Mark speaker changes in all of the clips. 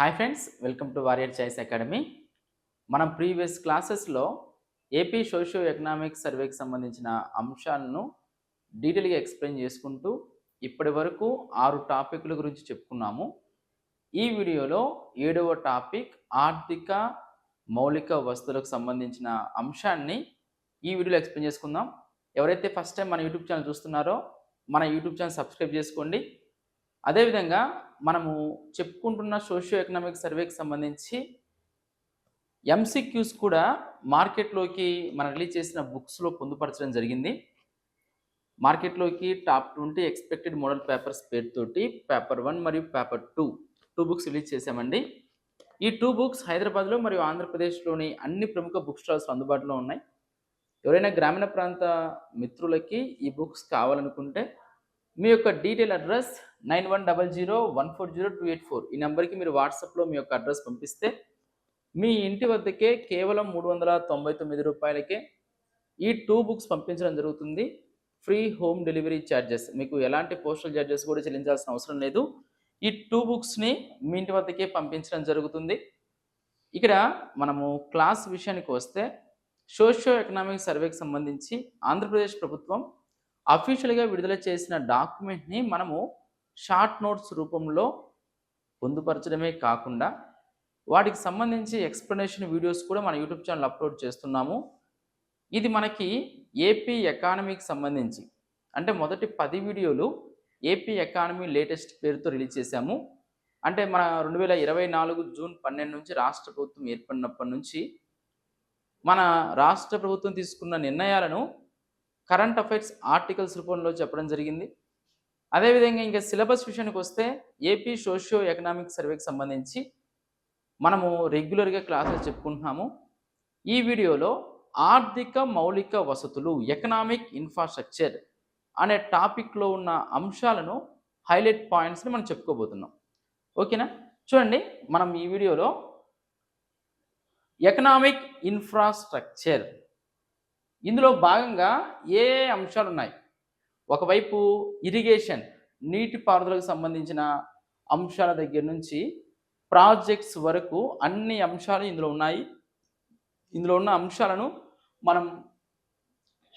Speaker 1: Hi friends welcome to Warrior Choice Academy. మనం previous క్లాసెస్లో AP socio economic సర్వేకి సంబంధించిన అంశాలను డీటెయిల్గా ఎక్స్ప్లెయిన్ చేసుకుంటూ ఇప్పటి వరకు ఆరు టాపిక్ల గురించి చెప్పుకున్నాము. ఈ వీడియోలో ఏడవ టాపిక్ ఆర్థిక మౌలిక వస్తువులకు సంబంధించిన అంశాన్ని ఈ వీడియోలో ఎక్స్ప్లెయిన్ చేసుకుందాం. ఎవరైతే ఫస్ట్ టైం మన యూట్యూబ్ ఛానల్ చూస్తున్నారో మన యూట్యూబ్ ఛానల్ సబ్స్క్రైబ్ చేసుకోండి. అదేవిధంగా మనము చెప్పుకుంటున్న సోషియో ఎకనామిక్ సర్వేకి సంబంధించి ఎంసీక్యూస్ కూడా మార్కెట్లోకి మనం రిలీజ్ చేసిన బుక్స్లో పొందుపరచడం జరిగింది. మార్కెట్లోకి top twenty expected model papers పేరుతోటి పేపర్ వన్ మరియు paper two two books release చేశామండి. ఈ టూ బుక్స్ హైదరాబాద్లో మరియు ఆంధ్రప్రదేశ్లోని అన్ని ప్రముఖ బుక్ స్టాల్స్ అందుబాటులో ఉన్నాయి. ఎవరైనా గ్రామీణ ప్రాంత మిత్రులకి ఈ బుక్స్ కావాలనుకుంటే మీ యొక్క detail address nine one double zero one four zero two eight four. ఈ నెంబర్కి మీరు వాట్సాప్లో మీ యొక్క అడ్రస్ పంపిస్తే మీ ఇంటి వద్దకే కేవలం మూడు వందల తొంభై తొమ్మిది రూపాయలకే ఈ టూ బుక్స్ పంపించడం జరుగుతుంది. ఫ్రీ హోమ్ డెలివరీ ఛార్జెస్ మీకు ఎలాంటి పోస్టల్ ఛార్జెస్ కూడా చెల్లించాల్సిన అవసరం లేదు. ఈ టూ బుక్స్ని మీ ఇంటి వద్దకే పంపించడం జరుగుతుంది. ఇక్కడ మనము క్లాస్ విషయానికి వస్తే సోషియో ఎకనామిక్ సర్వేకి సంబంధించి ఆంధ్రప్రదేశ్ ప్రభుత్వం అఫీషియల్గా విడుదల చేసిన డాక్యుమెంట్ని మనము షార్ట్ నోట్స్ రూపంలో పొందుపరచడమే కాకుండా వాటికి సంబంధించి ఎక్స్ప్లెనేషన్ వీడియోస్ కూడా మన యూట్యూబ్ ఛానల్ అప్లోడ్ చేస్తున్నాము. ఇది మనకి ఏపీ ఎకానమీకి సంబంధించి అంటే మొదటి పది వీడియోలు ఏపీ ఎకానమీ లేటెస్ట్ పేరుతో రిలీజ్ చేశాము. అంటే మన రెండు వేల ఇరవై నాలుగు జూన్ పన్నెండు నుంచి రాష్ట్ర ప్రభుత్వం ఏర్పడినప్పటి నుంచి మన రాష్ట్ర ప్రభుత్వం తీసుకున్న నిర్ణయాలను కరెంట్ అఫైర్స్ ఆర్టికల్స్ రూపంలో చెప్పడం జరిగింది. అదేవిధంగా ఇంకా సిలబస్ విషయానికి వస్తే ఏపీ సోషియో ఎకనామిక్ సర్వేకి సంబంధించి మనము రెగ్యులర్గా క్లాసెస్ చెప్పుకుంటున్నాము. ఈ వీడియోలో ఆర్థిక మౌలిక వసతులు ఎకనామిక్ ఇన్ఫ్రాస్ట్రక్చర్ అనే టాపిక్లో ఉన్న అంశాలను హైలైట్ పాయింట్స్ని మనం చెప్పుకోబోతున్నాం. ఓకేనా? చూడండి మనం ఈ వీడియోలో ఎకనామిక్ ఇన్ఫ్రాస్ట్రక్చర్ ఇందులో భాగంగా ఏ అంశాలు ఉన్నాయి ఒకవైపు ఇరిగేషన్ నీటిపారుదలకు సంబంధించిన అంశాల దగ్గర నుంచి ప్రాజెక్ట్స్ వరకు అన్ని అంశాలు ఇందులో ఉన్నాయి. ఇందులో ఉన్న అంశాలను మనం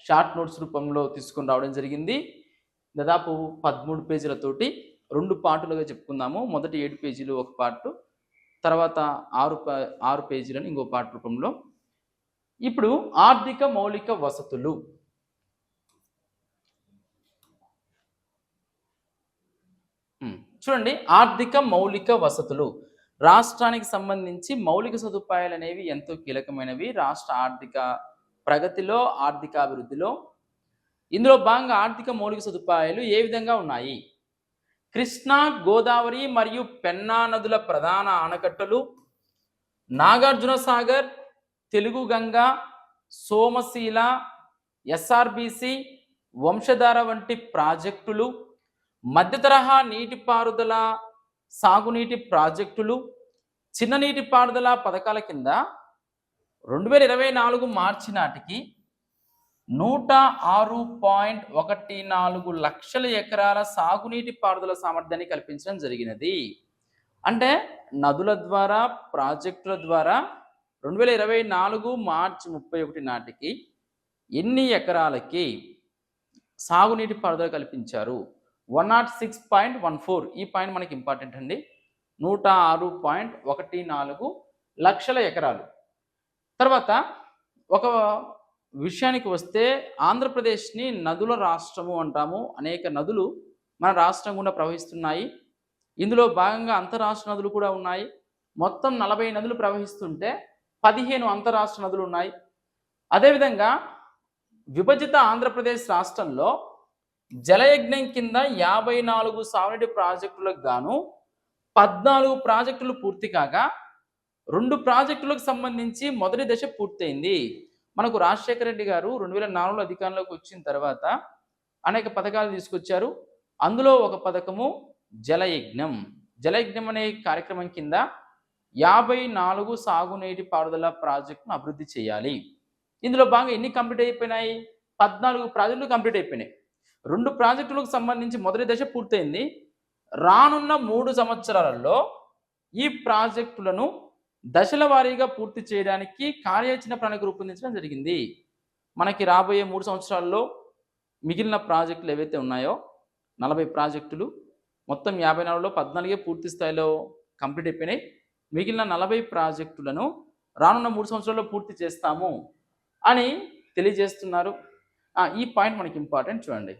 Speaker 1: షార్ట్ నోట్స్ రూపంలో తీసుకుని రావడం జరిగింది. దాదాపు పదమూడు పేజీలతోటి రెండు పార్టులుగా చెప్పుకుందాము. మొదటి ఏడు పేజీలు ఒక పార్టు తర్వాత ఆరు ప- ఆరు పేజీలను ఇంకో పార్ట్ రూపంలో ఇప్పుడు ఆర్థిక మౌలిక వసతులు. చూడండి ఆర్థిక మౌలిక వసతులు. రాష్ట్రానికి సంబంధించి మౌలిక సదుపాయాలు అనేవి ఎంతో కీలకమైనవి. రాష్ట్ర ఆర్థిక ప్రగతిలో ఆర్థిక అభివృద్ధిలో ఇందులో భాగంగా ఆర్థిక మౌలిక సదుపాయాలు ఏ విధంగా ఉన్నాయి? కృష్ణా గోదావరి మరియు పెన్నా నదుల ప్రధాన ఆనకట్టలు. నాగార్జున సాగర్ తెలుగు గంగ సోమశీల ఎస్ఆర్బిసి వంశధార వంటి ప్రాజెక్టులు మధ్య తరహా నీటిపారుదల సాగునీటి ప్రాజెక్టులు చిన్న నీటిపారుదల పథకాల కింద రెండు వేల ఇరవై నాలుగు మార్చి నాటికి నూట ఆరు పాయింట్ ఒకటి నాలుగు లక్షల ఎకరాల సాగునీటి పారుదల సామర్థ్యాన్ని కల్పించడం జరిగినది. అంటే నదుల ద్వారా ప్రాజెక్టుల ద్వారా రెండు వేల ఇరవై నాలుగు మార్చి ముప్పై ఒకటి నాటికి ఎన్ని ఎకరాలకి సాగునీటి పారుదల కల్పించారు? One nought six point one four. ఈ పాయింట్ మనకి ఇంపార్టెంట్ అండి. నూట ఆరు పాయింట్ ఒకటి నాలుగు లక్షల ఎకరాలు. తర్వాత ఒక విషయానికి వస్తే ఆంధ్రప్రదేశ్ని నదుల రాష్ట్రము అంటాము. అనేక నదులు మన రాష్ట్రం గుండా ప్రవహిస్తున్నాయి. ఇందులో భాగంగా అంతరాష్ట్ర నదులు కూడా ఉన్నాయి. మొత్తం నలభై నదులు ప్రవహిస్తుంటే పదిహేను అంతరాష్ట్ర నదులు ఉన్నాయి. అదేవిధంగా విభజిత ఆంధ్రప్రదేశ్ రాష్ట్రంలో జలయజ్ఞం కింద యాభై నాలుగు సాగునీటి ప్రాజెక్టులకు గాను పద్నాలుగు ప్రాజెక్టులు పూర్తి కాగా రెండు ప్రాజెక్టులకు సంబంధించి మొదటి దశ పూర్తయింది. మనకు రాజశేఖర రెడ్డి గారు రెండు వేల నాలుగులో అధికారంలోకి వచ్చిన తర్వాత అనేక పథకాలు తీసుకొచ్చారు. అందులో ఒక పథకము జలయజ్ఞం. జలయజ్ఞం అనే కార్యక్రమం కింద యాభై నాలుగు సాగునీటి పారుదల ప్రాజెక్టును అభివృద్ధి చేయాలి. ఇందులో భాగంగా ఎన్ని కంప్లీట్ అయిపోయినాయి? పద్నాలుగు ప్రాజెక్టులు కంప్లీట్ అయిపోయినాయి. రెండు ప్రాజెక్టులకు సంబంధించి మొదటి దశ పూర్తయింది. రానున్న మూడు సంవత్సరాలలో ఈ ప్రాజెక్టులను దశల వారీగా పూర్తి చేయడానికి కార్యాచరణ ప్రణాళిక రూపొందించడం జరిగింది. మనకి రాబోయే మూడు సంవత్సరాల్లో మిగిలిన ప్రాజెక్టులు ఏవైతే ఉన్నాయో నలభై ప్రాజెక్టులు మొత్తం యాభై నాలుగులో పద్నాలుగే పూర్తి స్థాయిలో కంప్లీట్ అయిపోయినాయి. మిగిలిన నలభై ప్రాజెక్టులను రానున్న మూడు సంవత్సరాల్లో పూర్తి చేస్తాము అని తెలియజేస్తున్నారు. ఈ పాయింట్ మనకి ఇంపార్టెంట్ చూడండి.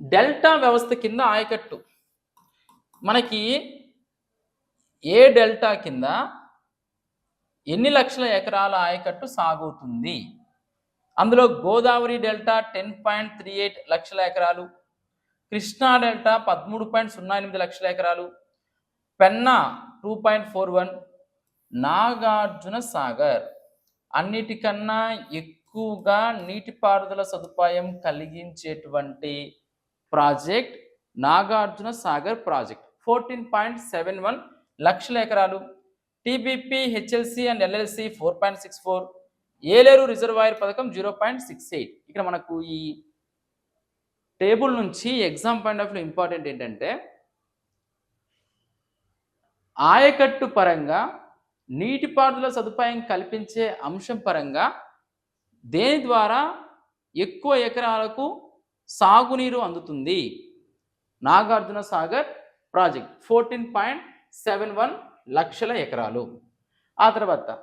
Speaker 1: డెల్టా వ్యవస్థ కింద ఆయకట్టు. మనకి ఏ డెల్టా కింద ఎన్ని లక్షల ఎకరాల ఆయకట్టు సాగుతుంది అందులో Godavari delta ten point three eight లక్షల ఎకరాలు కృష్ణా డెల్టా పదమూడు పాయింట్ సున్నా ఎనిమిది లక్షల ఎకరాలు Penna two point four one Nagarjuna Sagar. అన్నిటికన్నా ఎక్కువగా నీటిపారుదల సదుపాయం కలిగించేటువంటి project Nagarjuna Sagar project. Fourteen point seven one లక్షల ఎకరాలు. TBP HLC and LLC four point six four Yeleru reservoir పథకం జీరో పాయింట్ సిక్స్ ఎయిట్ ఇక్కడ మనకు ఈ టేబుల్ నుంచి exam point of view important ఏంటంటే ఆయకట్టు పరంగా నీటిపారుదల సదుపాయం కల్పించే అంశం పరంగా దేని ద్వారా ఎక్కువ ఎకరాలకు సాగునీరు అందుతుంది? Nagarjuna Sagar project fourteen point seven one లక్షల ఎకరాలు. ఆ తర్వాత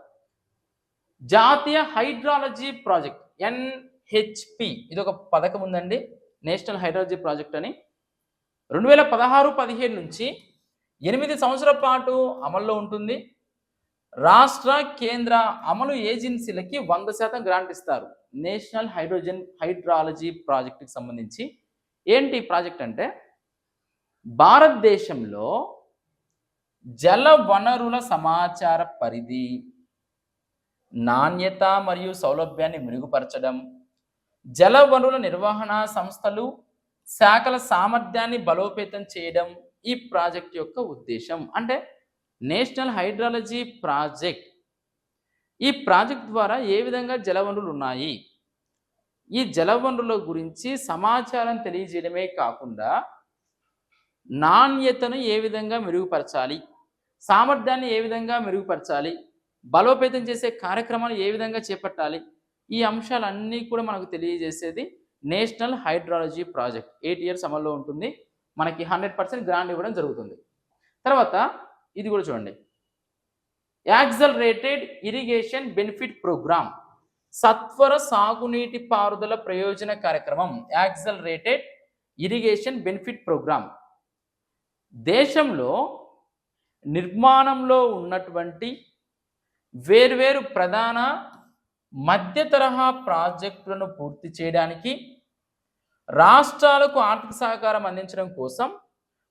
Speaker 1: జాతీయ హైడ్రాలజీ ప్రాజెక్ట్ ఎన్హెచ్పి. ఇది ఒక పథకం ఉందండి నేషనల్ హైడ్రాలజీ ప్రాజెక్ట్ అని. రెండు వేల పదహారు పదిహేడు నుంచి ఎనిమిది సంవత్సరాల పాటు అమల్లో ఉంటుంది. రాష్ట్ర కేంద్ర అమలు ఏజెన్సీలకి వంద శాతం గ్రాంట్ ఇస్తారు. నేషనల్ హైడ్రోజన్ హైడ్రాలజీ ప్రాజెక్టుకి సంబంధించి ఏంటి ప్రాజెక్ట్ అంటే భారతదేశంలో జల వనరుల సమాచార పరిధి నాణ్యత మరియు సౌలభ్యాన్ని మెరుగుపరచడం జల వనరుల నిర్వహణ సంస్థలు శాఖల సామర్థ్యాన్ని బలోపేతం చేయడం ఈ ప్రాజెక్ట్ యొక్క ఉద్దేశం. అంటే నేషనల్ హైడ్రాలజీ ప్రాజెక్ట్. ఈ ప్రాజెక్ట్ ద్వారా ఏ విధంగా జలవనరులు ఉన్నాయి? ఈ జలవనరుల గురించి సమాచారం తెలియజేయడమే కాకుండా నాణ్యతను ఏ విధంగా మెరుగుపరచాలి? సామర్థ్యాన్ని ఏ విధంగా మెరుగుపరచాలి? బలోపేతం చేసే కార్యక్రమాలు ఏ విధంగా చేపట్టాలి? ఈ అంశాలన్నీ కూడా మనకు తెలియజేసేది national hydrology project. Eight years అమల్లో ఉంటుంది. మనకి హండ్రెడ్ పర్సెంట్ గ్రాంట్ ఇవ్వడం జరుగుతుంది. తర్వాత ఇది కూడా చూడండి. Accelerated irrigation benefit programme. సత్వర సాగునీటి పారుదల ప్రయోజన కార్యక్రమం. Accelerated irrigation benefit programme. దేశంలో నిర్మాణంలో ఉన్నటువంటి వేర్వేరు ప్రధాన మధ్య తరహా ప్రాజెక్టులను పూర్తి చేయడానికి రాష్ట్రాలకు ఆర్థిక సహకారం అందించడం కోసం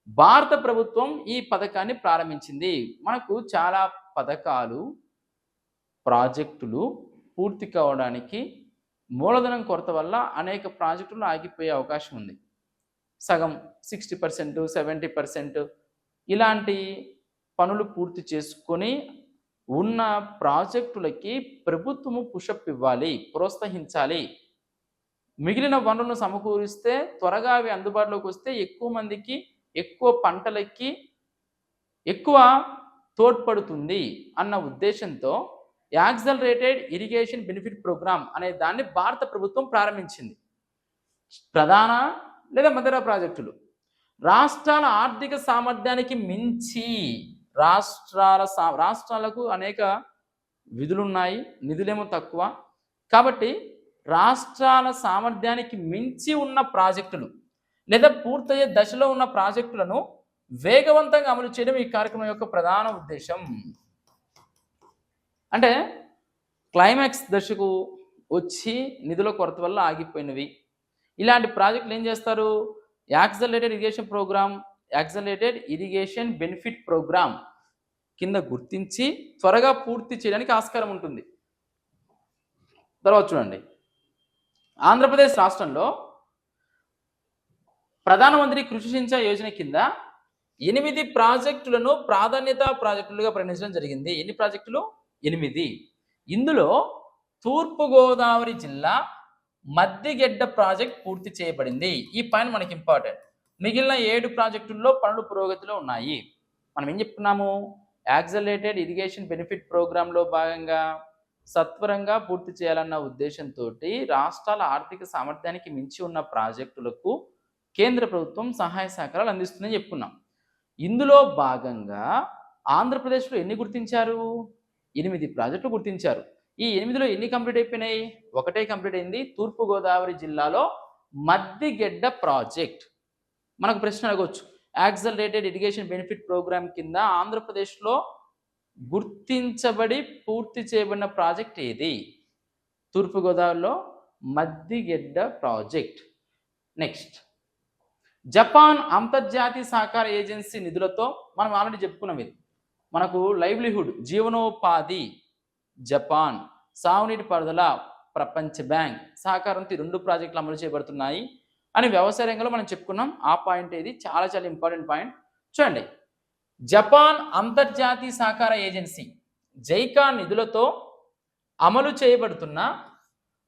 Speaker 1: భారత ప్రభుత్వం ఈ పథకాన్ని ప్రారంభించింది. మనకు చాలా పథకాలు ప్రాజెక్టులు పూర్తి కావడానికి మూలధనం కొరత వల్ల అనేక ప్రాజెక్టులు ఆగిపోయే అవకాశం ఉంది. సగం సిక్స్టీ పర్సెంట్ సెవెంటీ పర్సెంట్ ఇలాంటి పనులు పూర్తి చేసుకొని ఉన్న ప్రాజెక్టులకి ప్రభుత్వము పుషప్ ఇవ్వాలి ప్రోత్సహించాలి. మిగిలిన వనరులను సమకూరిస్తే త్వరగా అవి అందుబాటులోకి వస్తే ఎక్కువ మందికి ఎక్కువ పంటలకి ఎక్కువ తోడ్పడుతుంది అన్న ఉద్దేశంతో యాక్సలరేటెడ్ ఇరిగేషన్ బెనిఫిట్ ప్రోగ్రామ్ అనే దాన్ని భారత ప్రభుత్వం ప్రారంభించింది. ప్రధాన లేదా మధ్యర ప్రాజెక్టులు. రాష్ట్రాల ఆర్థిక సామర్థ్యానికి మించి రాష్ట్రాల సా రాష్ట్రాలకు అనేక విధులున్నాయి నిధులేమో తక్కువ. కాబట్టి రాష్ట్రాల సామర్థ్యానికి మించి ఉన్న ప్రాజెక్టులు లేదా పూర్తయ్యే దశలో ఉన్న ప్రాజెక్టులను వేగవంతంగా అమలు చేయడం ఈ కార్యక్రమం యొక్క ప్రధాన ఉద్దేశం. అంటే క్లైమాక్స్ దశకు వచ్చి నిధుల కొరత వల్ల ఆగిపోయినవి. ఇలాంటి ప్రాజెక్టులు ఏం చేస్తారు? Accelerated irrigation programme accelerated irrigation benefit programme కింద గుర్తించి త్వరగా పూర్తి చేయడానికి ఆస్కారం ఉంటుంది. తర్వాత చూడండి. ఆంధ్రప్రదేశ్ రాష్ట్రంలో ప్రధానమంత్రి కృషి సించాయ్ యోజన కింద ఎనిమిది ప్రాజెక్టులను ప్రాధాన్యత ప్రాజెక్టులుగా పరిగణించడం జరిగింది. ఎన్ని ప్రాజెక్టులు? ఎనిమిది. ఇందులో తూర్పుగోదావరి జిల్లా మద్దిగెడ్డ ప్రాజెక్ట్ పూర్తి చేయబడింది. ఈ పైన మనకి ఇంపార్టెంట్. మిగిలిన ఏడు ప్రాజెక్టుల్లో పనులు పురోగతిలో ఉన్నాయి. మనం ఏం చెప్తున్నాము? యాక్సలేటెడ్ ఇరిగేషన్ బెనిఫిట్ ప్రోగ్రాంలో భాగంగా సత్వరంగా పూర్తి చేయాలన్న ఉద్దేశంతో రాష్ట్రాల ఆర్థిక సామర్థ్యానికి మించి ఉన్న ప్రాజెక్టులకు కేంద్ర ప్రభుత్వం సహాయ సహకారాలు అందిస్తుందని చెప్పుకున్నాం. ఇందులో భాగంగా ఆంధ్రప్రదేశ్లో ఎన్ని గుర్తించారు? ఎనిమిది ప్రాజెక్టులు గుర్తించారు. ఈ ఎనిమిదిలో ఎన్ని కంప్లీట్ అయిపోయినాయి? ఒకటే కంప్లీట్ అయింది తూర్పుగోదావరి జిల్లాలో మద్దిగెడ్డ ప్రాజెక్ట్. మనకు ప్రశ్న అడగవచ్చు యాక్సలరేటెడ్ ఇరిగేషన్ బెనిఫిట్ ప్రోగ్రామ్ కింద ఆంధ్రప్రదేశ్లో గుర్తించబడి పూర్తి చేయబడిన ప్రాజెక్ట్ ఏది? తూర్పుగోదావరిలో మద్దిగెడ్డ ప్రాజెక్ట్. నెక్స్ట్. జపాన్ అంతర్జాతీయ సహకార ఏజెన్సీ నిధులతో మనం ఆల్రెడీ చెప్పుకున్నాం ఇది. మనకు లైవ్లీహుడ్ జీవనోపాధి జపాన్ సాగునీటి పరదల ప్రపంచ బ్యాంక్ సహకారంతో ఈ రెండు ప్రాజెక్టులు అమలు చేయబడుతున్నాయి. అని వ్యవసాయ రంగంలో మనం చెప్పుకున్నాం. ఆ పాయింట్ ఇది చాలా చాలా ఇంపార్టెంట్ పాయింట్. చూడండి. జపాన్ అంతర్జాతీయ సహకార ఏజెన్సీ జైకా నిధులతో అమలు చేయబడుతున్న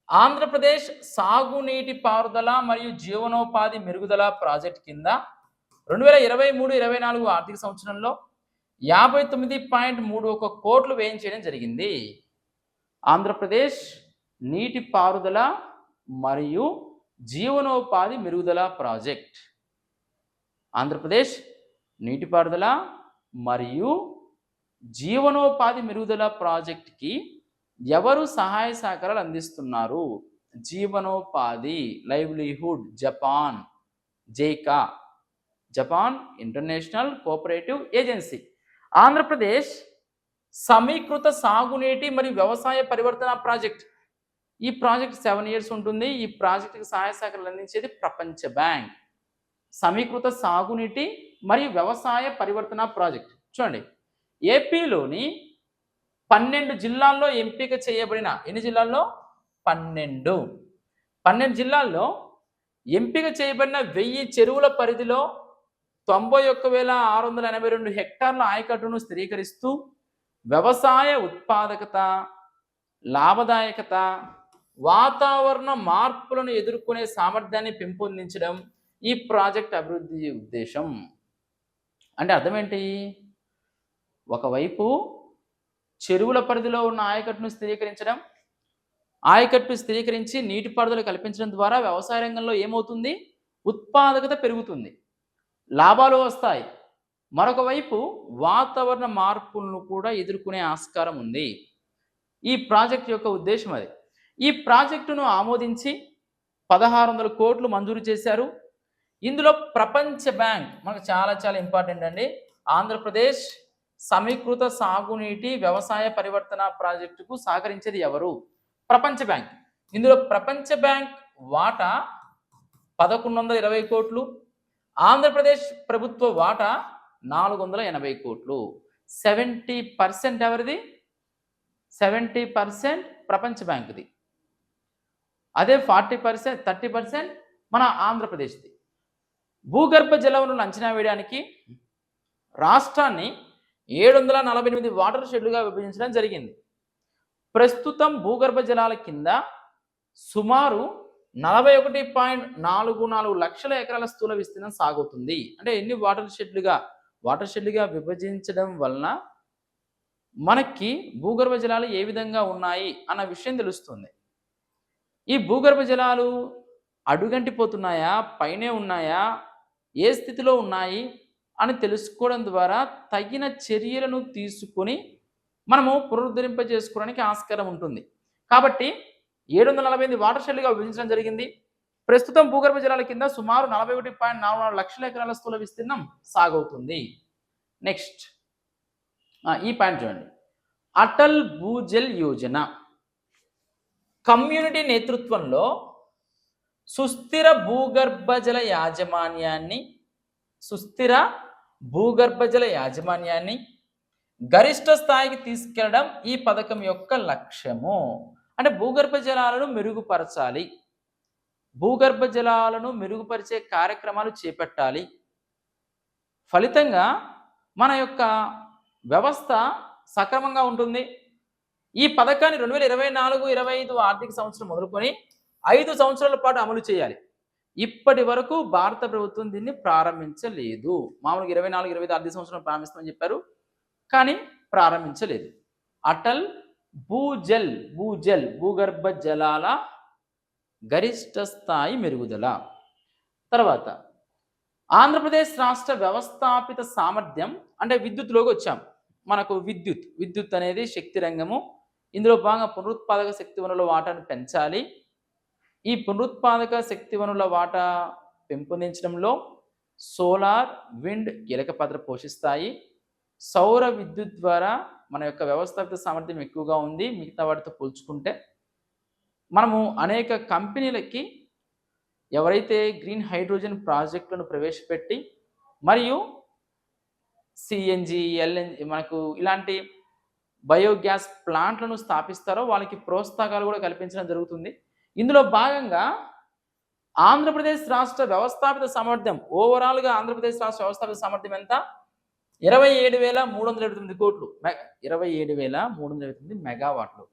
Speaker 1: ఆంధ్రప్రదేశ్ సాగునీటి పారుదల మరియు జీవనోపాధి మెరుగుదల ప్రాజెక్ట్ కింద రెండు వేల ఇరవై మూడు ఇరవై నాలుగు ఆర్థిక సంవత్సరంలో యాభై తొమ్మిది పాయింట్ మూడు ఒక కోట్లు వేయించేయడం జరిగింది. ఆంధ్రప్రదేశ్ నీటి పారుదల మరియు జీవనోపాధి మెరుగుదల ప్రాజెక్ట్. ఆంధ్రప్రదేశ్ నీటిపారుదల మరియు జీవనోపాధి మెరుగుదల ప్రాజెక్ట్కి ఎవరు సహాయ సహకారాలు అందిస్తున్నారు? జీవనోపాధి livelihood Japan JICA Japan international cooperative agency Andhra Pradesh సమీకృత సాగునీటి మరియు వ్యవసాయ పరివర్తన ప్రాజెక్ట్. ఈ ప్రాజెక్ట్ సెవెన్ ఇయర్స్ ఉంటుంది. ఈ ప్రాజెక్టుకి సహాయ సహకారాలు అందించేది ప్రపంచ బ్యాంక్. సమీకృత సాగునీటి మరియు వ్యవసాయ పరివర్తన ప్రాజెక్ట్. చూడండి. ఏపీలోని పన్నెండు జిల్లాల్లో ఎంపిక చేయబడిన ఎన్ని జిల్లాల్లో? పన్నెండు. పన్నెండు జిల్లాల్లో ఎంపిక చేయబడిన వెయ్యి చెరువుల పరిధిలో తొంభై ఒక్క వేల ఆరు వందల ఎనభై రెండు హెక్టార్ల ఆయకట్టును స్థిరీకరిస్తూ వ్యవసాయ ఉత్పాదకత లాభదాయకత వాతావరణ మార్పులను ఎదుర్కొనే సామర్థ్యాన్ని పెంపొందించడం ఈ ప్రాజెక్ట్ అభివృద్ధి ఉద్దేశం. అంటే అర్థం ఏంటి ఒకవైపు చెరువుల పరిధిలో ఉన్న ఆయకట్టును స్థిరీకరించడం ఆయకట్టు స్థిరీకరించి నీటిపారుదల కల్పించడం ద్వారా వ్యవసాయ రంగంలో ఏమవుతుంది? ఉత్పాదకత పెరుగుతుంది. లాభాలు వస్తాయి. మరొక వైపు వాతావరణ మార్పులను కూడా ఎదుర్కొనే ఆస్కారం ఉంది. ఈ ప్రాజెక్ట్ యొక్క ఉద్దేశం అది. ఈ ప్రాజెక్టును ఆమోదించి పదహారు వందల కోట్లు మంజూరు చేశారు. ఇందులో ప్రపంచ బ్యాంక్ మనకు చాలా చాలా ఇంపార్టెంట్ అండి. ఆంధ్రప్రదేశ్ సమీకృత సాగునీటి వ్యవసాయ పరివర్తన ప్రాజెక్టుకు సహకరించేది ఎవరు? ప్రపంచ బ్యాంక్. ఇందులో ప్రపంచ బ్యాంక్ వాటా పదకొండు వందల ఇరవై కోట్లు ఆంధ్రప్రదేశ్ ప్రభుత్వ వాటా నాలుగు వందల ఎనభై కోట్లు. సెవెంటీ పర్సెంట్ ఎవరిది? సెవెంటీ పర్సెంట్ ప్రపంచ బ్యాంకుది. అదే ఫార్టీ పర్సెంట్ థర్టీ పర్సెంట్ మన ఆంధ్రప్రదేశ్ది. భూగర్భ జల వనరులను అంచనా వేయడానికి రాష్ట్రాన్ని ఏడు వందల నలభై ఎనిమిది వాటర్ షెడ్లుగా విభజించడం జరిగింది. ప్రస్తుతం భూగర్భ జలాల కింద సుమారు నలభై ఒకటి పాయింట్ నాలుగు నాలుగు లక్షల ఎకరాల స్థూల విస్తీర్ణం సాగుతుంది. అంటే ఎన్ని వాటర్ షెడ్లుగా వాటర్ షెడ్లుగా విభజించడం వలన మనకి భూగర్భ జలాలు ఏ విధంగా ఉన్నాయి అన్న విషయం తెలుస్తుంది. ఈ భూగర్భ జలాలు అడుగంటిపోతున్నాయా పైనే ఉన్నాయా ఏ స్థితిలో ఉన్నాయి అని తెలుసుకోవడం ద్వారా తగిన చర్యలను తీసుకొని మనము పునరుద్ధరింప చేసుకోవడానికి ఆస్కారం ఉంటుంది. కాబట్టి ఏడు వందల నలభై ఎనిమిది వాటర్ షెడ్లుగా విభజించడం జరిగింది. ప్రస్తుతం భూగర్భ జలాల కింద సుమారు నలభై ఒకటి పాయింట్ నాలుగు నాలుగు లక్షల ఎకరాల స్థూల విస్తీర్ణం సాగవుతుంది. నెక్స్ట్ ఈ పాయింట్ చూడండి. అటల్ భూజల్ యోజన. కమ్యూనిటీ నేతృత్వంలో సుస్థిర భూగర్భజల యాజమాన్యాన్ని సుస్థిర భూగర్భజల యాజమాన్యాన్ని గరిష్ట స్థాయికి తీసుకెళ్ళడం ఈ పథకం యొక్క లక్ష్యము. అంటే భూగర్భ జలాలను మెరుగుపరచాలి. భూగర్భ జలాలను మెరుగుపరిచే కార్యక్రమాలు చేపట్టాలి. ఫలితంగా మన యొక్క వ్యవస్థ సక్రమంగా ఉంటుంది. ఈ పథకాన్ని రెండు వేల ఇరవై నాలుగు ఇరవై ఐదు ఆర్థిక సంవత్సరం మొదలుకొని ఐదు సంవత్సరాల పాటు అమలు చేయాలి. ఇప్పటి వరకు భారత ప్రభుత్వం దీన్ని ప్రారంభించలేదు. మామూలుగా ఇరవై నాలుగు ఇరవై ఐదు ఆర్థిక సంవత్సరం ప్రారంభిస్తామని చెప్పారు. కానీ ప్రారంభించలేదు. అటల్ భూజల్ భూజల్ భూగర్భ జలాల గరిష్ట స్థాయి మెరుగుదల. తర్వాత ఆంధ్రప్రదేశ్ రాష్ట్ర వ్యవస్థాపిత సామర్థ్యం అంటే విద్యుత్లోకి వచ్చాం. మనకు విద్యుత్ విద్యుత్ అనేది శక్తి రంగము. ఇందులో భాగంగా పునరుత్పాదక శక్తి వనరుల వాటాను పెంచాలి. ఈ పునరుత్పాదక శక్తి వనరుల వాటా పెంపొందించడంలో సోలార్ విండ్ కీలక పాత్ర పోషిస్తాయి. సౌర విద్యుత్ ద్వారా మన యొక్క వ్యవస్థాపిత సామర్థ్యం ఎక్కువగా ఉంది. మిగతా వాటితో పోల్చుకుంటే మనము అనేక కంపెనీలకి ఎవరైతే గ్రీన్ హైడ్రోజన్ ప్రాజెక్టులను ప్రవేశపెట్టి మరియు సిఎన్జి ఎల్ఎన్జి మనకు ఇలాంటి బయోగ్యాస్ ప్లాంట్లను స్థాపిస్తారో వాళ్ళకి ప్రోత్సాహకాలు కూడా కల్పించడం జరుగుతుంది. ఇందులో భాగంగా ఆంధ్రప్రదేశ్ రాష్ట్ర వ్యవస్థాపిత సామర్థ్యం ఓవరాల్గా ఆంధ్రప్రదేశ్ రాష్ట్ర వ్యవస్థాపిత సామర్థ్యం ఎంత? ఇరవై ఏడు వేల మూడు వందల ఇరవై తొమ్మిది కోట్లు. ఇరవై ఏడు వేల మూడు వందల ఇరవై తొమ్మిది మెగావాట్లు.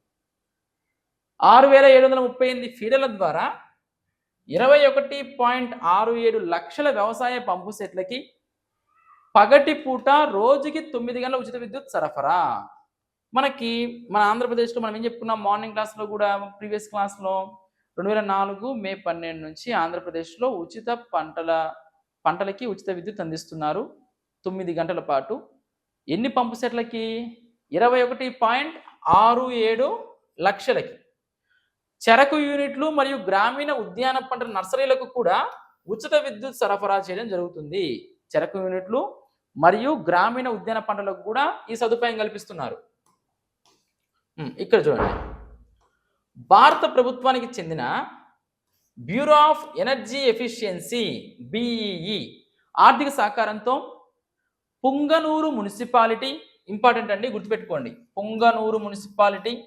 Speaker 1: ఆరు వేల ఏడు వందల ముప్పై ఎనిమిది ఫీడర్ల ద్వారా ఇరవై ఒకటి పాయింట్ ఆరు ఏడు లక్షల వ్యవసాయ పంపు సెట్లకి పగటి పూట రోజుకి తొమ్మిది గంటల ఉచిత విద్యుత్ సరఫరా. మనకి మన ఆంధ్రప్రదేశ్లో మనం ఏం చెప్పుకున్నాం? మార్నింగ్ క్లాస్లో కూడా ప్రీవియస్ క్లాస్లో రెండు వేల నాలుగు మే పన్నెండు నుంచి ఆంధ్రప్రదేశ్లో ఉచిత పంటల పంటలకి ఉచిత విద్యుత్ అందిస్తున్నారు. తొమ్మిది గంటల పాటు. ఎన్ని పంపు సెట్లకి? ఇరవై ఒకటి పాయింట్ ఆరు ఏడు లక్షలకి. చెరకు యూనిట్లు మరియు గ్రామీణ ఉద్యాన పంటల నర్సరీలకు కూడా ఉచిత విద్యుత్ సరఫరా చేయడం జరుగుతుంది. చెరకు యూనిట్లు మరియు గ్రామీణ ఉద్యాన పంటలకు కూడా ఈ సదుపాయం కల్పిస్తున్నారు. ఇక్కడ చూడండి. భారత ప్రభుత్వానికి చెందిన bureau of energy efficiency BEE ఆర్థిక సహకారంతో పుంగనూరు మున్సిపాలిటీ ఇంపార్టెంట్ అండి గుర్తుపెట్టుకోండి. పుంగనూరు మున్సిపాలిటీ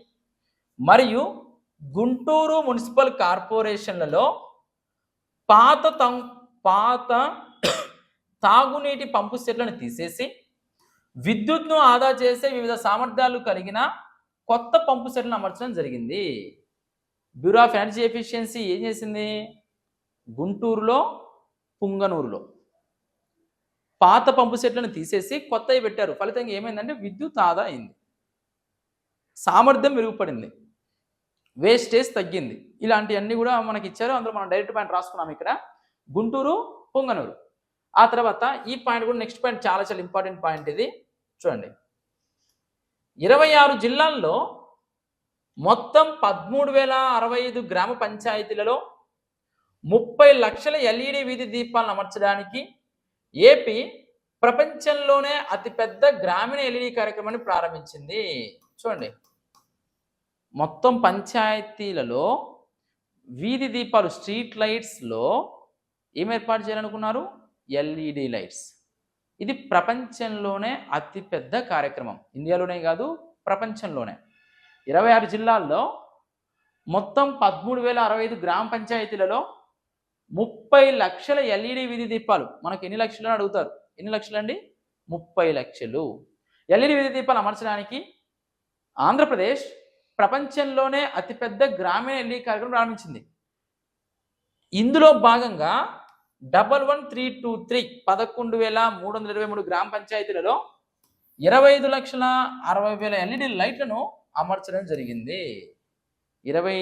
Speaker 1: మరియు గుంటూరు మున్సిపల్ కార్పొరేషన్లలో పాత తం పాత తాగునీటి పంపు సెట్లను తీసేసి విద్యుత్ను ఆదా చేసే వివిధ సామర్థ్యాలు కలిగిన కొత్త పంపు సెట్లను అమర్చడం జరిగింది. బ్యూరో ఆఫ్ ఎనర్జీ ఎఫిషియన్సీ ఏం చేసింది? గుంటూరులో పుంగనూరులో. పాత పంపు సెట్లను తీసేసి కొత్తవి పెట్టారు. ఫలితంగా ఏమైందంటే విద్యుత్ ఆదా అయింది. సామర్థ్యం మెరుగుపడింది. వేస్టేజ్ తగ్గింది. ఇలాంటివన్నీ కూడా మనకి ఇచ్చారు. అందులో మనం డైరెక్ట్ పాయింట్ రాసుకున్నాం ఇక్కడ. గుంటూరు పొంగనూరు. ఆ తర్వాత ఈ పాయింట్ కూడా నెక్స్ట్ పాయింట్ చాలా చాలా ఇంపార్టెంట్ పాయింట్ ఇది. చూడండి. ఇరవై ఆరు జిల్లాల్లో మొత్తం పదమూడు వేల అరవై ఐదు గ్రామ పంచాయతీలలో ముప్పై లక్షల ఎల్ఈడి వీధి దీపాలను అమర్చడానికి ఏపీ ప్రపంచంలోనే అతిపెద్ద గ్రామీణ ఎల్ఈడి కార్యక్రమాన్ని ప్రారంభించింది. చూడండి. మొత్తం పంచాయతీలలో వీధి దీపాలు స్ట్రీట్ లైట్స్లో ఏం ఏర్పాటు చేయాలనుకున్నారు? LED lights. ఇది ప్రపంచంలోనే అతిపెద్ద కార్యక్రమం. ఇండియాలోనే కాదు ప్రపంచంలోనే. ఇరవై ఆరు జిల్లాల్లో మొత్తం పదమూడు వేల అరవై ఐదు గ్రామ పంచాయతీలలో ముప్పై లక్షల ఎల్ఈడి వీధి దీపాలు. మనకు ఎన్ని లక్షలు అడుగుతారు? ఎన్ని లక్షలు అండి? ముప్పై లక్షలు. ఎల్ఈడి వీధి దీపాలు అమర్చడానికి ఆంధ్రప్రదేశ్ ప్రపంచంలోనే అతిపెద్ద గ్రామీణ ఎల్ఈడి కార్యక్రమం ప్రారంభించింది. ఇందులో భాగంగా double one three two three పదకొండు వేల మూడు వందల ఇరవై మూడు గ్రామ పంచాయతీలలో ఇరవై ఐదు లక్షల అరవై వేల ఎల్ఈడి లైట్లను అమర్చడం జరిగింది. ఇరవై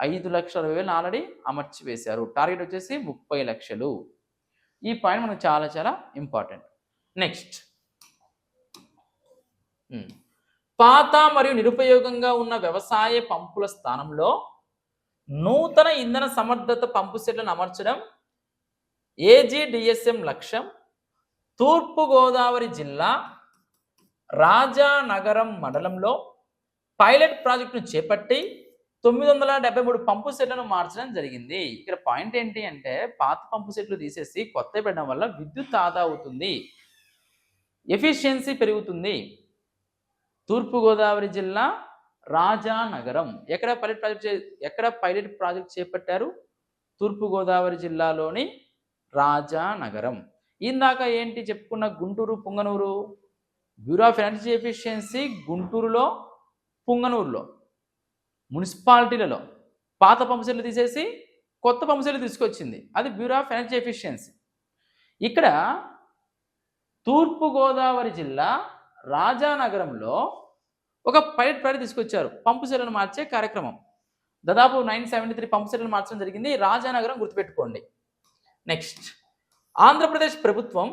Speaker 1: ఐదు లక్షల అరవై వేలు ఆల్రెడీ అమర్చి వేశారు టార్గెట్ వచ్చేసి ముప్పై లక్షలు. ఈ పాయింట్ మనకు చాలా చాలా ఇంపార్టెంట్. నెక్స్ట్. పాత మరియు నిరుపయోగంగా ఉన్న వ్యవసాయ పంపుల స్థానంలో నూతన ఇంధన సమర్థత పంపు సెట్లను అమర్చడం ఏజీడిఎస్ఎం లక్ష్యం తూర్పుగోదావరి జిల్లా రాజానగరం మండలంలో పైలట్ ప్రాజెక్టును చేపట్టి తొమ్మిది వందల డెబ్బై మూడు పంపు సెట్లను మార్చడం జరిగింది. ఇక్కడ పాయింట్ ఏంటి అంటే పాత పంపు సెట్లు తీసేసి కొత్త పెట్టడం వల్ల విద్యుత్ ఆదా అవుతుంది. ఎఫిషియన్సీ పెరుగుతుంది. తూర్పుగోదావరి జిల్లా రాజానగరం ఎక్కడ పైలట్ ప్రాజెక్ట్ చే- ఎక్కడ పైలట్ ప్రాజెక్ట్ చేపట్టారు? తూర్పుగోదావరి జిల్లాలోని రాజానగరం. ఇందాక ఏంటి చెప్పుకున్న Guntur Punganur? Bureau of energy efficiency గుంటూరులో పుంగనూరులో మున్సిపాలిటీలలో. పాత పంపుసెట్లు తీసేసి కొత్త పంపుసెట్లు తీసుకొచ్చింది. అది బ్యూరో ఆఫ్ ఎనర్జీ ఎఫిషియన్సీ. ఇక్కడ తూర్పుగోదావరి జిల్లా రాజానగరంలో ఒక పైలట్ ప్రాజెక్ట్ తీసుకొచ్చారు. పంపుసెట్లను మార్చే కార్యక్రమం. దాదాపు నైన్ సెవెంటీ త్రీ పంపుసెట్లను మార్చడం జరిగింది. రాజానగరం గుర్తుపెట్టుకోండి. నెక్స్ట్ ఆంధ్రప్రదేశ్ ప్రభుత్వం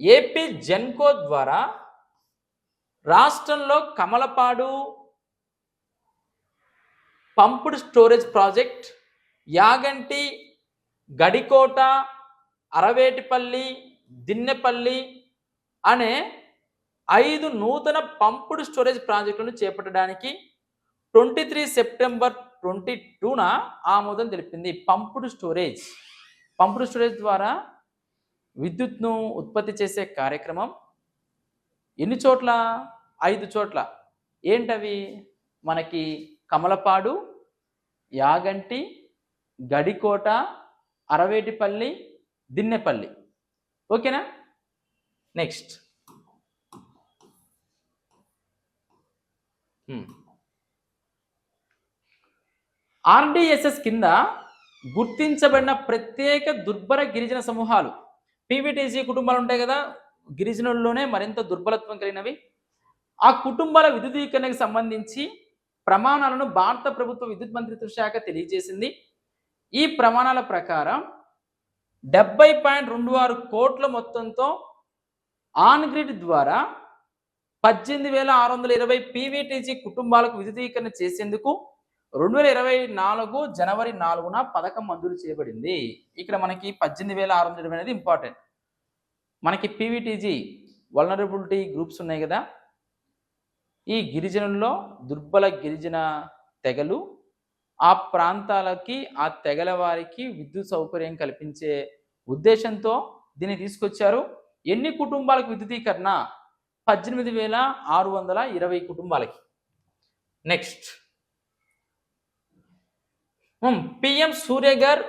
Speaker 1: ఏపీ జెన్కో ద్వారా రాష్ట్రంలో Kamalapadu pumped storage project Yaganti Gadikota Aravetipalli Dinnepalli అనే ఐదు నూతన పంపుడు స్టోరేజ్ ప్రాజెక్టులను చేపట్టడానికి ట్వంటీ త్రీ సెప్టెంబర్ ట్వంటీ టూన ఆమోదం తెలిపింది. పంపుడు స్టోరేజ్ పంపుడు స్టోరేజ్ ద్వారా విద్యుత్ను ఉత్పత్తి చేసే కార్యక్రమం ఎన్ని చోట్ల? ఐదు చోట్ల. ఏంటవి? మనకి కమలపాడు యాగంటి గడికోట అరవేటిపల్లి దిన్నెపల్లి. ఓకేనా? నెక్స్ట్. ఆర్డిఎస్ఎస్ కింద గుర్తించబడిన ప్రత్యేక దుర్భర గిరిజన సమూహాలు. పీవీటీసీ కుటుంబాలు ఉంటాయి కదా గిరిజనుల్లోనే మరింత దుర్బలత్వం కలిగినవి. ఆ కుటుంబాల విద్యుదీకరణకు సంబంధించి ప్రమాణాలను భారత ప్రభుత్వ విద్యుత్ మంత్రిత్వ శాఖ తెలియజేసింది. ఈ ప్రమాణాల ప్రకారం డెబ్బై పాయింట్ రెండు ఆరు కోట్ల మొత్తంతో ఆన్ గ్రిడ్ ద్వారా పద్దెనిమిది వేల ఆరు వందల ఇరవై పీవీటీజీ కుటుంబాలకు విద్యుదీకరణ చేసేందుకు రెండు వేల ఇరవై నాలుగు జనవరి నాలుగున పథకం మంజూరు చేయబడింది. ఇక్కడ మనకి పద్దెనిమిది వేల ఆరు వందల ఇరవై అనేది ఇంపార్టెంట్ మనకి పీవీటీజీ వలనరబిలిటీ గ్రూప్స్ ఉన్నాయి కదా. ఈ గిరిజనుల్లో దుర్బల గిరిజన తెగలు ఆ ప్రాంతాలకి ఆ తెగల వారికి విద్యుత్ సౌకర్యం కల్పించే ఉద్దేశంతో దీన్ని తీసుకొచ్చారు. ఎన్ని కుటుంబాలకు విద్యుదీకరణ పద్దెనిమిది వేల ఆరు వందల ఇరవై కుటుంబాలకి. Next PM Surya Ghar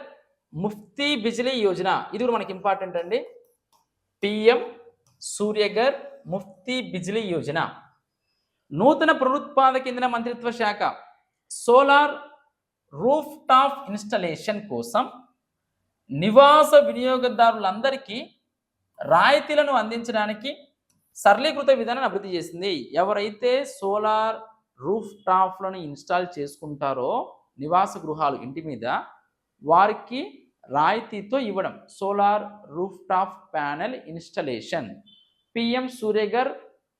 Speaker 1: Mufti Bijli Yojana. ఇది కూడా మనకి ఇంపార్టెంట్ అండి. పిఎం సూర్యగర్ ముఫ్తీ బిజిలీ యోజన. నూతన పునరుత్పాదక ఇంధన మంత్రిత్వ శాఖ. సోలార్ రూఫ్ టాప్ ఇన్స్టలేషన్ కోసం నివాస వినియోగదారులందరికీ రాయితీలను అందించడానికి సరళీకృత విధానాన్ని అభివృద్ధి చేసింది. ఎవరైతే సోలార్ రూఫ్ టాప్లను ఇన్స్టాల్ చేసుకుంటారో నివాస గృహాలు ఇంటి మీద వారికి రాయితీతో ఇవ్వడం. Solar roof top panel installation. PM Surya Ghar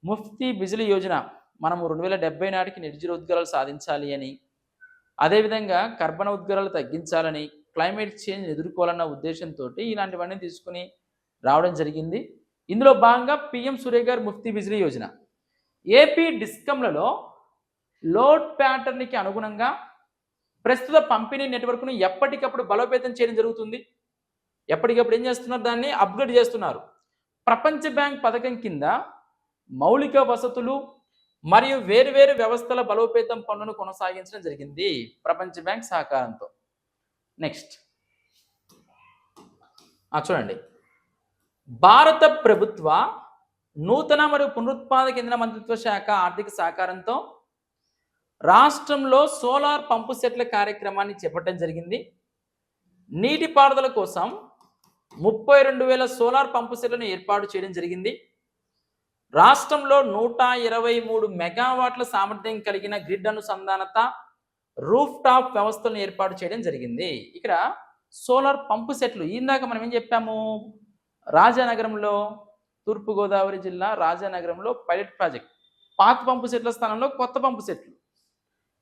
Speaker 1: Mufti Bijli Yojana మనము రెండు వేల డెబ్బై నాటికి నిర్జీరోద్గారాలు సాధించాలి అని. అదేవిధంగా కర్బన ఉద్గారాలు తగ్గించాలని క్లైమేట్ చేంజ్ ఎదుర్కోవాలన్న ఉద్దేశంతో ఇలాంటివన్నీ తీసుకుని రావడం జరిగింది. ఇందులో భాగంగా పిఎం సూర్యగర్ ముఫ్తీ బిజిలీ యోజన. ఏపీ డిస్కంలలో లోడ్ ప్యాటర్న్కి అనుగుణంగా ప్రస్తుత పంపిణీ నెట్వర్క్ను ఎప్పటికప్పుడు బలోపేతం చేయడం జరుగుతుంది. ఎప్పటికప్పుడు ఏం చేస్తున్నారు? దాన్ని అప్గ్రేడ్ చేస్తున్నారు. ప్రపంచ బ్యాంక్ పథకం కింద మౌలిక వసతులు మరియు వేరువేరు వ్యవస్థల బలోపేతం పనులను కొనసాగించడం జరిగింది ప్రపంచ బ్యాంక్ సహకారంతో నెక్స్ట్. చూడండి. భారత ప్రభుత్వ నూతన మరియు పునరుత్పాదక ఇంధన మంత్రిత్వ శాఖ ఆర్థిక సహకారంతో రాష్ట్రంలో సోలార్ పంపు సెట్ల కార్యక్రమాన్ని చేపట్టడం జరిగింది. నీటిపారుదల కోసం ముప్పై రెండు వేల సోలార్ పంపు సెట్లను ఏర్పాటు చేయడం జరిగింది. రాష్ట్రంలో నూట ఇరవై మూడు మెగావాట్ల సామర్థ్యం కలిగిన గ్రిడ్ అనుసంధానత రూఫ్ టాప్ వ్యవస్థలను ఏర్పాటు చేయడం జరిగింది. ఇక్కడ సోలార్ పంపు సెట్లు ఇందాక మనం ఏం చెప్పాము? రాజానగరంలో తూర్పుగోదావరి జిల్లా రాజానగరంలో పైలట్ ప్రాజెక్ట్ పాత పంపు సెట్ల స్థానంలో కొత్త పంపు సెట్లు.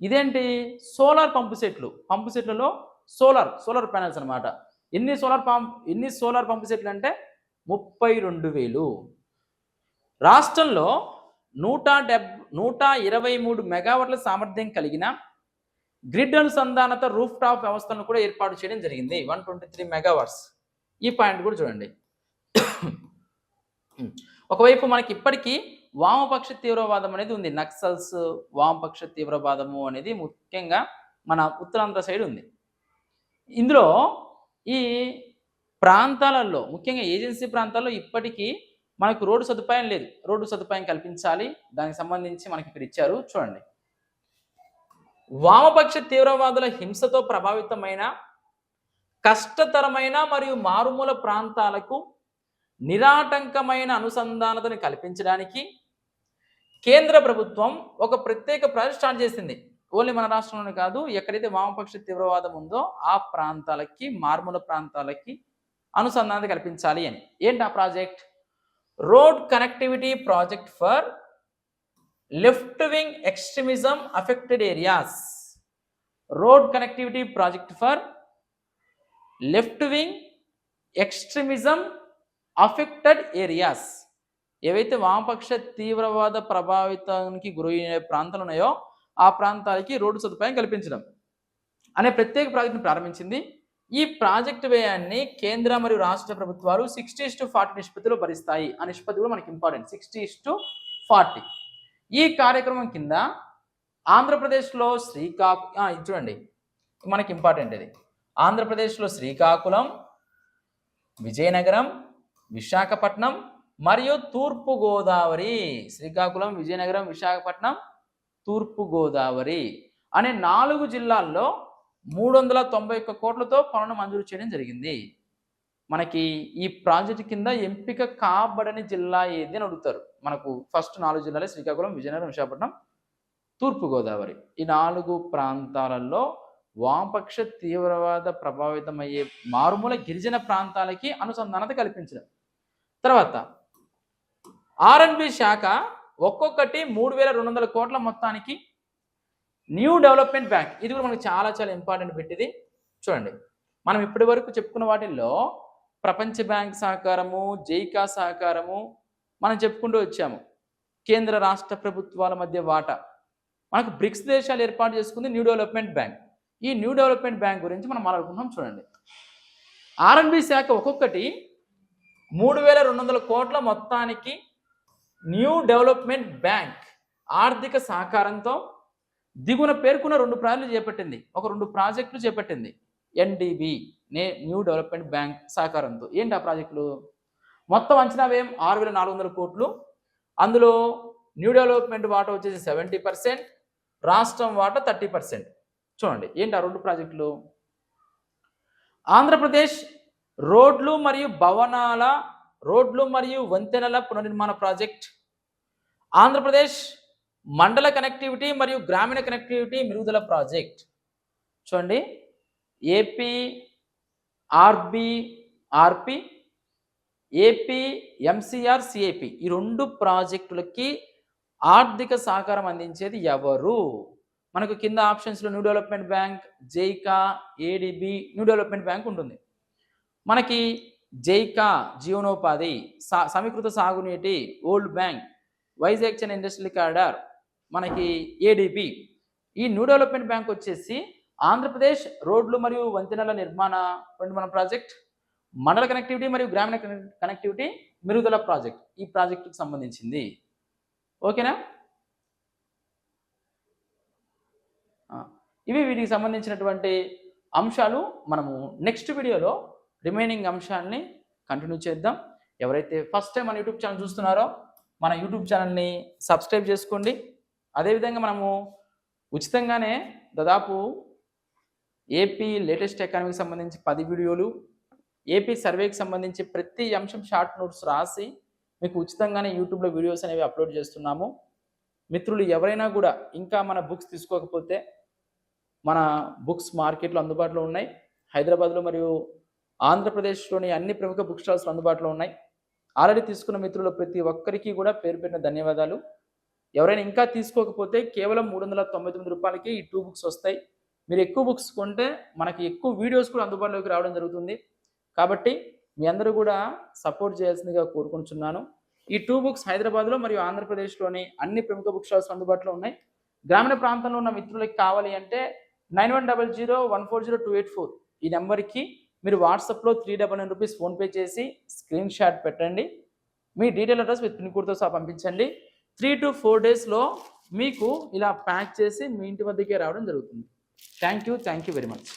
Speaker 1: ఇదేంటి? సోలార్ పంపు సెట్లు. పంపు సెట్లలో సోలార్ సోలార్ ప్యానల్స్ అనమాట ఎన్ని సోలార్ పంప్ ఎన్ని సోలార్ పంపు సెట్లు అంటే ముప్పై రెండు వేలు. రాష్ట్రంలో నూట డెబ్ నూట ఇరవై మూడు మెగావాట్ల సామర్థ్యం కలిగిన గ్రిడ్ అనుసంధానత రూఫ్ టాప్ వ్యవస్థను కూడా ఏర్పాటు చేయడం జరిగింది. One twenty three megawatts. ఈ పాయింట్ కూడా చూడండి. ఒకవైపు మనకి ఇప్పటికీ వామపక్ష తీవ్రవాదం అనేది ఉంది. నక్సల్స్ వామపక్ష తీవ్రవాదము అనేది ముఖ్యంగా మన ఉత్తరాంధ్ర సైడ్ ఉంది. ఇందులో ఈ ప్రాంతాలలో ముఖ్యంగా ఏజెన్సీ ప్రాంతాల్లో ఇప్పటికీ మనకు రోడ్డు సదుపాయం లేదు. రోడ్డు సదుపాయం కల్పించాలి. దానికి సంబంధించి మనకి ఇక్కడ ఇచ్చారు. చూడండి. వామపక్ష తీవ్రవాదుల హింసతో ప్రభావితమైన కష్టతరమైన మరియు మారుమూల ప్రాంతాలకు నిరాటంకమైన అనుసంధానతను కల్పించడానికి కేంద్ర ప్రభుత్వం ఒక ప్రత్యేక ప్రాజెక్ట్ స్టార్ట్ చేసింది. ఓన్లీ మన రాష్ట్రంలోనే కాదు ఎక్కడైతే వామపక్ష తీవ్రవాదం ఉందో ఆ ప్రాంతాలకి మార్మూల ప్రాంతాలకి అనుసంధానత కల్పించాలి అని. ఏంటి ఆ project? Road connectivity project for left wing extremism affected areas. Road connectivity project for left wing extremism affected areas ఏవైతే వామపక్ష తీవ్రవాద ప్రభావితానికి గురయ్యే ప్రాంతాలు ఉన్నాయో ఆ ప్రాంతాలకి రోడ్డు సదుపాయం కల్పించడం అనే ప్రత్యేక ప్రాజెక్టును ప్రారంభించింది. ఈ ప్రాజెక్టు వ్యయాన్ని కేంద్ర మరియు రాష్ట్ర ప్రభుత్వాలు సిక్స్టీ టు ఫార్టీ నిష్పత్తిలో భరిస్తాయి ఆ నిష్పత్తి కూడా మనకి ఇంపార్టెంట్ సిక్స్టీ టు ఫార్టీ ఈ కార్యక్రమం కింద ఆంధ్రప్రదేశ్లో శ్రీకాకు ఇది చూడండి. మనకి ఇంపార్టెంట్ ఇది. ఆంధ్రప్రదేశ్లో శ్రీకాకుళం విజయనగరం విశాఖపట్నం మరియు తూర్పు గోదావరి శ్రీకాకుళం విజయనగరం విశాఖపట్నం తూర్పు గోదావరి అనే నాలుగు జిల్లాల్లో మూడు వందల తొంభై ఒక్క కోట్లతో పనులు మంజూరు చేయడం జరిగింది. మనకి ఈ ప్రాజెక్ట్ కింద ఎంపిక కాబడని జిల్లా ఏది అని అడుగుతారు. మనకు ఫస్ట్ నాలుగు జిల్లాలే శ్రీకాకుళం విజయనగరం విశాఖపట్నం తూర్పు గోదావరి ఈ నాలుగు ప్రాంతాలలో వామపక్ష తీవ్రవాద ప్రభావితమయ్యే మారుమూల గిరిజన ప్రాంతాలకి అనుసంధానత కల్పించడం తర్వాత ఆర్ఎన్బి శాఖ ఒక్కొక్కటి మూడు వేల రెండు వందల కోట్ల మొత్తానికి న్యూ డెవలప్మెంట్ బ్యాంక్. ఇది కూడా మనకు చాలా చాలా ఇంపార్టెంట్ పెట్టింది. చూడండి మనం ఇప్పటి వరకు చెప్పుకున్న వాటిల్లో ప్రపంచ బ్యాంక్ సహకారము జైకా సహకారము మనం చెప్పుకుంటూ వచ్చాము. కేంద్ర రాష్ట్ర ప్రభుత్వాల మధ్య వాటా. మనకు బ్రిక్స్ దేశాలు ఏర్పాటు చేసుకుంది న్యూ డెవలప్మెంట్ బ్యాంక్. ఈ న్యూ డెవలప్మెంట్ బ్యాంక్ గురించి మనం మాట్లాడుకుంటున్నాం చూడండి. ఆర్ఎన్బి శాఖ ఒక్కొక్కటి మూడు వేల రెండు వందల కోట్ల మొత్తానికి న్యూ డెవలప్మెంట్ బ్యాంక్ ఆర్థిక సహకారంతో దిగున పేర్కొన్న రెండు ప్రాజెక్టులు చేపట్టింది. ఒక రెండు ప్రాజెక్టులు చేపట్టింది. ఎన్డిబి నే న్యూ డెవలప్మెంట్ బ్యాంక్ సహకారంతో. ఏంటి ఆ ప్రాజెక్టులు? మొత్తం అంచనా వ్యయం ఆరు వేల నాలుగు వందల కోట్లు. అందులో న్యూ డెవలప్మెంట్ వాటా వచ్చేసి సెవెంటీ పర్సెంట్ రాష్ట్రం వాటా థర్టీ పర్సెంట్. చూడండి ఏంటి ఆ రెండు ప్రాజెక్టులు? ఆంధ్రప్రదేశ్ రోడ్లు మరియు భవనాల రోడ్లు మరియు వంతెనల పునర్నిర్మాణ ప్రాజెక్ట్. ఆంధ్రప్రదేశ్ మండల కనెక్టివిటీ మరియు గ్రామీణ కనెక్టివిటీ మెరుగుదల ప్రాజెక్ట్. చూడండి. AP RB RP AP MCR CAP ఈ రెండు ప్రాజెక్టులకి ఆర్థిక సహకారం అందించేది ఎవరు? మనకు కింద ఆప్షన్స్లో new development bank JICA ADB new development bank ఉంటుంది. మనకి జైకా జీవనోపాధి సా సమీకృత సాగునీటి ఓల్డ్ బ్యాంక్ వైజాగ్ చెన్ ఇండస్ట్రియల్ కారిడార్ మనకి ఏడిపి ఈ న్యూ డెవలప్మెంట్ బ్యాంక్ వచ్చేసి ఆంధ్రప్రదేశ్ రోడ్లు మరియు వంతెనల నిర్మాణ మన ప్రాజెక్ట్ మండల కనెక్టివిటీ మరియు గ్రామీణ కనెక్- కనెక్టివిటీ మెరుగుదల ప్రాజెక్ట్ ఈ ప్రాజెక్టుకు సంబంధించింది. ఓకేనా? ఇవి వీటికి సంబంధించినటువంటి అంశాలు మనము నెక్స్ట్ వీడియోలో రిమైనింగ్ అంశాలని కంటిన్యూ చేద్దాం. ఎవరైతే ఫస్ట్ టైం మన యూట్యూబ్ ఛానల్ చూస్తున్నారో మన యూట్యూబ్ ఛానల్ని సబ్స్క్రైబ్ చేసుకోండి. అదేవిధంగా మనము ఉచితంగానే దాదాపు ఏపీ లేటెస్ట్ ఎకానమీకి సంబంధించి పది వీడియోలు ఏపీ సర్వేకి సంబంధించి ప్రతి అంశం షార్ట్ నోట్స్ రాసి మీకు ఉచితంగానే యూట్యూబ్లో వీడియోస్ అనేవి అప్లోడ్ చేస్తున్నాము. మిత్రులు ఎవరైనా కూడా ఇంకా మన బుక్స్ తీసుకోకపోతే మన బుక్స్ మార్కెట్లో అందుబాటులో ఉన్నాయి. హైదరాబాద్లో మరియు ఆంధ్రప్రదేశ్లోని అన్ని ప్రముఖ బుక్ స్టాల్స్ అందుబాటులో ఉన్నాయి. ఆల్రెడీ తీసుకున్న మిత్రులు ప్రతి ఒక్కరికి కూడా పేరు పెట్టిన ధన్యవాదాలు. ఎవరైనా ఇంకా తీసుకోకపోతే కేవలం మూడు వందల తొంభై తొమ్మిది రూపాయలకి ఈ టూ బుక్స్ వస్తాయి. మీరు ఎక్కువ బుక్స్ కొంటే మనకి ఎక్కువ వీడియోస్ కూడా అందుబాటులోకి రావడం జరుగుతుంది. కాబట్టి మీ అందరూ కూడా సపోర్ట్ చేయాల్సిందిగా కోరుకుంటున్నాను. ఈ టూ బుక్స్ హైదరాబాద్లో మరియు ఆంధ్రప్రదేశ్లోని అన్ని ప్రముఖ బుక్ స్టాల్స్ అందుబాటులో ఉన్నాయి. గ్రామీణ ప్రాంతంలో ఉన్న మిత్రులకి కావాలి అంటే nine one double zero one four zero two eight four ఈ నెంబర్కి మీరు వాట్సాప్లో three double nine rupees PhonePe చేసి స్క్రీన్ షాట్ పెట్టండి. మీ డీటెయిల్ అడ్రస్ విత్ పిన్ కోడ్తో సహా పంపించండి. త్రీ టు ఫోర్ డేస్లో మీకు ఇలా ప్యాక్ చేసి మీ ఇంటి వద్దకే రావడం జరుగుతుంది. Thank you thank you very much